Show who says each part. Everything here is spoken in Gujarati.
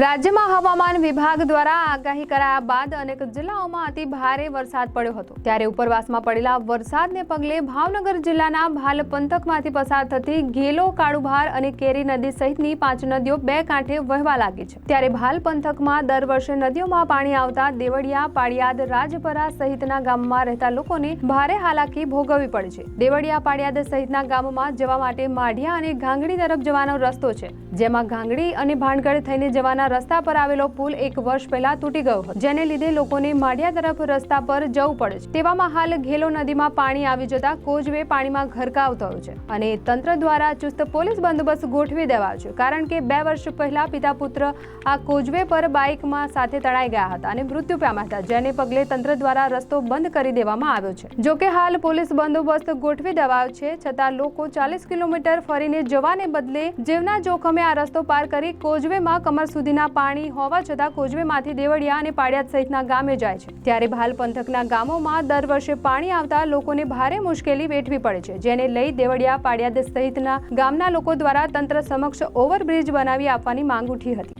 Speaker 1: રાજ્યમાં હવામાન વિભાગ દ્વારા આગાહી કરાયા બાદ અનેક જિલ્લાઓમાં અતિ ભારે વરસાદ પડ્યો હતો. ત્યારે ઉપરવાસમાં પડેલા વરસાદને પગલે ભાવનગર જિલ્લાના ભાલ પંથકમાંથી પસાર થતી ઘેલો કાળુભાર અને કેરી નદી સહિતની પાંચ નદીઓ બે કાંઠે વહેવા લાગી છે. ત્યારે ભાલ પંથકમાં દર વર્ષે નદીઓમાં પાણી આવતા દેવળિયા, પાળિયાદ, રાજપરા સહિતના ગામમાં રહેતા લોકોને ભારે હાલાકી ભોગવવી પડે છે. દેવળિયા, પાળિયાદ સહિતના ગામમાં જવા માટે માઢિયા અને ઘાંગડી તરફ જવાનો રસ્તો છે. જેમાં ઘાંગડી અને ભાણગઢ થઈને જવાના રસ્તા પર આવેલો પુલ એક વર્ષ પહેલા તૂટી ગયો. હતો જેને લીધે લોકોને માળિયા તરફ રસ્તા પર જવું પડે છે. તેવામાં હાલ ઘેલો નદીમાં પાણી આવી જતા કોઝવે પાણીમાં ઘરકાવ થયો છે અને તંત્ર દ્વારા ચુસ્ત પોલીસ બંદોબસ્ત ગોઠવી દેવાયો છે. કારણ કે બે વર્ષ પહેલા પિતા પુત્ર આ કોઝવે પર બાઇકમાં સાથે તણાઈ ગયા હતા અને મૃત્યુ પામ્યા હતા, જેને પગલે તંત્ર દ્વારા રસ્તો બંધ કરી દેવામાં આવ્યો છે. જોકે હાલ પોલીસ બંદોબસ્ત ગોઠવી દેવાયો છે, છતાં લોકો ચાલીસ કિલોમીટર ફરીને જવાને બદલે જીવના જોખમે આ રસ્તો પાર કરી કોઝવેમાં કમર સુધીના પાણી હોવા છતાં કોજવેમાંથી દેવળિયા અને પાડિયાદ સહિતના ગામે જાય છે. ત્યારે ભાલ પંથકના ગામોમાં દર વર્ષે પાણી આવતા લોકોને ભારે મુશ્કેલી વેઠવી પડે છે, જેને લઈ દેવળિયા પાડિયાદ સહિતના ગામના લોકો દ્વારા તંત્ર સમક્ષ ઓવરબ્રિજ બનાવી આપવાની માંગ ઉઠી હતી.